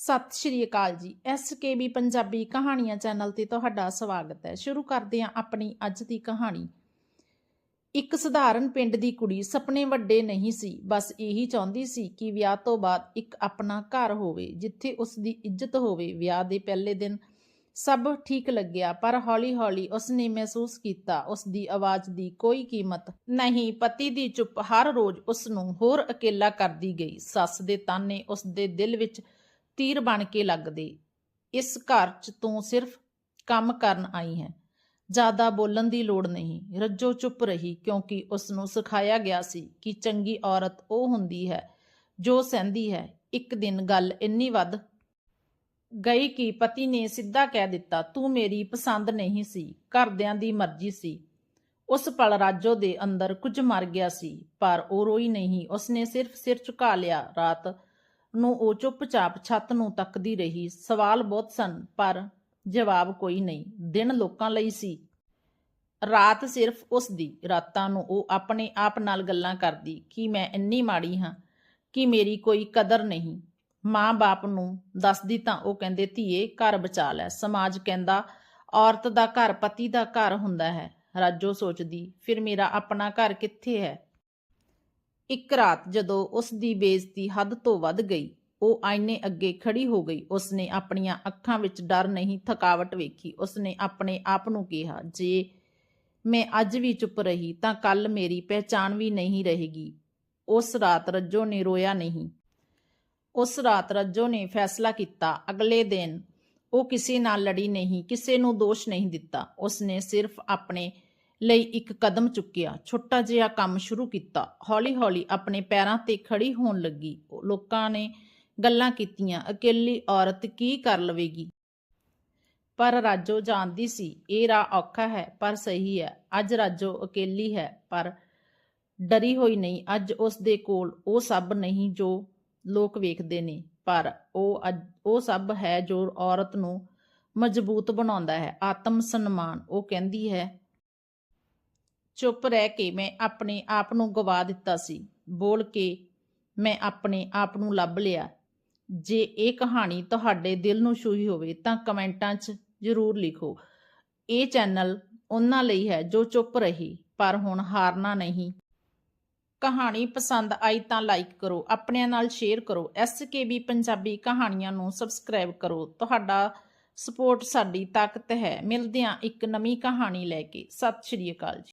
ਸਤਿ ਸ਼੍ਰੀ ਅਕਾਲ ਜੀ। ਐਸਕੇਬੀ ਪੰਜਾਬੀ ਕਹਾਣੀਆਂ ਚੈਨਲ ਤੇ ਤੁਹਾਡਾ ਸਵਾਗਤ ਹੈ। ਸ਼ੁਰੂ ਕਰਦੇ ਹਾਂ ਆਪਣੀ ਅੱਜ ਦੀ ਕਹਾਣੀ। ਇੱਕ ਸਧਾਰਨ ਪਿੰਡ ਦੀ ਕੁੜੀ ਸੁਪਨੇ ਵੱਡੇ ਨਹੀਂ ਸੀ। ਬਸ ਇਹੀ ਚਾਹੁੰਦੀ ਸੀ ਕਿ ਵਿਆਹ ਤੋਂ ਬਾਅਦ ਇੱਕ ਆਪਣਾ ਘਰ ਹੋਵੇ, ਜਿੱਥੇ ਉਸ ਦੀ ਇੱਜ਼ਤ ਹੋਵੇ। ਵਿਆਹ ਦੇ ਪਹਿਲੇ ਦਿਨ ਸਭ ਠੀਕ ਲੱਗਿਆ, ਪਰ ਹੌਲੀ-ਹੌਲੀ ਉਸ ਨੇ ਮਹਿਸੂਸ ਕੀਤਾ ਉਸ ਦੀ ਆਵਾਜ਼ ਦੀ ਕੋਈ ਕੀਮਤ ਨਹੀਂ। ਪਤੀ ਦੀ ਚੁੱਪ ਹਰ ਰੋਜ਼ ਉਸ ਨੂੰ ਹੋਰ ਇਕੱਲਾ ਕਰਦੀ ਗਈ। ਸੱਸ ਦੇ ਤਾਨੇ ਉਸ ਦੇ ਦਿਲ ਵਿੱਚ ਤੀਰ ਬਣ ਕੇ ਲੱਗਦੇ। ਇਸ ਘਰ 'ਚ ਤੂੰ ਸਿਰਫ ਕੰਮ ਕਰਨ ਆਈ ਹੈ। ਜ਼ਿਆਦਾ ਬੋਲਣ ਦੀ ਲੋੜ ਨਹੀਂ। ਰੱਜੋ ਚੁੱਪ ਰਹੀ, ਕਿਉਂਕਿ ਉਸ ਨੂੰ ਸਿਖਾਇਆ ਗਿਆ ਸੀ ਕਿ ਚੰਗੀ ਔਰਤ ਉਹ ਹੁੰਦੀ ਹੈ ਜੋ ਸਹਿੰਦੀ ਹੈ। ਇੱਕ ਦਿਨ ਗੱਲ ਇੰਨੀ ਵੱਧ ਗਈ ਕਿ ਪਤੀ ਨੇ ਸਿੱਧਾ ਕਹਿ ਦਿੱਤਾ, ਤੂੰ ਮੇਰੀ ਪਸੰਦ ਨਹੀਂ ਸੀ, ਘਰਦਿਆਂ ਦੀ ਮਰਜ਼ੀ ਸੀ। ਉਸ ਪਲ ਰਾਜੋ ਦੇ ਅੰਦਰ ਕੁਝ ਮਰ ਗਿਆ ਸੀ, ਪਰ ਉਹ ਰੋਈ ਨਹੀਂ। ਉਸਨੇ ਸਿਰਫ ਸਿਰ ਝੁਕਾ ਲਿਆ। ਰਾਤ ਨੂੰ ਉਹ ਚੁੱਪਚਾਪ ਛੱਤ ਨੂੰ ਤੱਕਦੀ ਰਹੀ। ਸਵਾਲ ਬਹੁਤ ਸਨ, ਪਰ ਜਵਾਬ ਕੋਈ ਨਹੀਂ। ਦਿਨ ਲੋਕਾਂ ਲਈ ਸੀ। ਰਾਤ ਸਿਰਫ ਉਸ ਦੀ, ਰਾਤਾਂ ਨੂੰ ਉਹ ਆਪਣੇ ਆਪ ਨਾਲ ਗੱਲਾਂ ਕਰਦੀ, ਕਿ ਮੈਂ ਇੰਨੀ ਮਾੜੀ ਹਾਂ? ਕਿ ਮੇਰੀ ਕੋਈ ਕਦਰ ਨਹੀਂ? ਮਾਂ-ਬਾਪ ਨੂੰ ਦੱਸਦੀ ਤਾਂ ਉਹ ਕਹਿੰਦੇ, ਧੀਏ, ਘਰ ਬਚਾ ਲੈ। ਸਮਾਜ ਕਹਿੰਦਾ, ਔਰਤ ਦਾ ਘਰ ਪਤੀ ਦਾ ਘਰ ਹੁੰਦਾ ਹੈ। ਰਾਜੋ ਸੋਚਦੀ, ਫਿਰ ਮੇਰਾ ਆਪਣਾ ਘਰ ਕਿੱਥੇ ਹੈ? ਇੱਕ ਰਾਤ ਜਦੋਂ ਉਸ ਦੀ ਬੇਇੱਜ਼ਤੀ ਹੱਦ ਤੋਂ ਵੱਧ ਗਈ, ਉਹ ਆਇਨੇ ਅੱਗੇ ਖੜੀ ਹੋ ਗਈ। ਉਸਨੇ ਆਪਣੀਆਂ ਅੱਖਾਂ ਵਿੱਚ ਡਰ ਨਹੀਂ, ਥਕਾਵਟ ਵੇਖੀ। ਉਸਨੇ ਆਪਣੇ ਆਪ ਨੂੰ ਕਿਹਾ, ਜੇ ਮੈਂ ਅੱਜ ਵੀ ਚੁੱਪ ਰਹੀ, ਤਾਂ ਕੱਲ ਮੇਰੀ ਪਹਿਚਾਣ ਵੀ ਨਹੀਂ ਰਹੇਗੀ। ਉਸ ਰਾਤ ਰੱਜੋ ਨੇ ਰੋਇਆ ਨਹੀਂ। ਉਸ ਰਾਤ ਰੱਜੋ ਨੇ ਫੈਸਲਾ ਕੀਤਾ, ਅਗਲੇ ਦਿਨ ਉਹ ਕਿਸੇ ਨਾਲ ਲੜੀ ਨਹੀਂ, ਕਿਸੇ ਨੂੰ ਦੋਸ਼ ਨਹੀਂ ਦਿੱਤਾ। ਉਸਨੇ ਸਿਰਫ ਆਪਣੇ ਲਈ ਇੱਕ ਕਦਮ ਚੁੱਕਿਆ। ਛੋਟਾ ਜਿਹਾ ਕੰਮ ਸ਼ੁਰੂ ਕੀਤਾ। ਹੌਲੀ-ਹੌਲੀ ਆਪਣੇ ਪੈਰਾਂ ਤੇ ਖੜੀ ਹੋਣ ਲੱਗੀ। ਲੋਕਾਂ ਨੇ ਗੱਲਾਂ ਕੀਤੀਆਂ ਇਕੱਲੀ ਔਰਤ ਕੀ ਕਰ ਲਵੇਗੀ? ਪਰ ਰਾਜੋ ਜਾਣਦੀ ਸੀ, ਇਹ ਰਾਹ ਔਖਾ ਹੈ, ਪਰ ਸਹੀ ਹੈ। ਅੱਜ ਰਾਜੋ ਇਕੱਲੀ ਹੈ, ਪਰ ਡਰੀ ਹੋਈ ਨਹੀਂ। ਅੱਜ ਉਸ ਦੇ ਕੋਲ ਉਹ ਸਭ ਨਹੀਂ ਜੋ ਲੋਕ ਵੇਖਦੇ ਨੇ, ਪਰ ਉਹ ਅੱਜ, ਉਹ ਸਭ ਹੈ ਜੋ ਔਰਤ ਨੂੰ ਮਜ਼ਬੂਤ ਬਣਾਉਂਦਾ ਹੈ। ਆਤਮ ਸਨਮਾਨ, ਉਹ ਕਹਿੰਦੀ ਹੈ ਚੁੱਪ ਰਹਿ ਕੇ ਮੈਂ ਆਪਣੇ ਆਪ ਨੂੰ ਗਵਾ ਦਿੱਤਾ ਸੀ। ਬੋਲ ਕੇ ਮੈਂ ਆਪਣੇ ਆਪ ਨੂੰ ਲੱਭ ਲਿਆ। ਜੇ ਇਹ ਕਹਾਣੀ ਤੁਹਾਡੇ ਦਿਲ ਨੂੰ ਛੂਹੀ ਹੋਵੇ ਤਾਂ ਕਮੈਂਟਾਂ 'ਚ ਜ਼ਰੂਰ ਲਿਖੋ। ਇਹ ਚੈਨਲ ਉਹਨਾਂ ਲਈ ਹੈ ਜੋ ਚੁੱਪ ਰਹੀ, ਪਰ ਹੁਣ ਹਾਰਨਾ ਨਹੀਂ। ਕਹਾਣੀ ਪਸੰਦ ਆਈ ਤਾਂ ਲਾਈਕ ਕਰੋ, ਆਪਣਿਆਂ ਨਾਲ ਸ਼ੇਅਰ ਕਰੋ। ਐਸਕੇਬੀ ਪੰਜਾਬੀ ਕਹਾਣੀਆਂ ਨੂੰ ਸਬਸਕ੍ਰਾਈਬ ਕਰੋ। ਤੁਹਾਡਾ ਸਪੋਰਟ ਸਾਡੀ ਤਾਕਤ ਹੈ। ਮਿਲਦੇ ਹਾਂ ਇੱਕ ਨਵੀਂ ਕਹਾਣੀ ਲੈ ਕੇ। ਸਤਿ ਸ਼੍ਰੀ ਅਕਾਲ ਜੀ।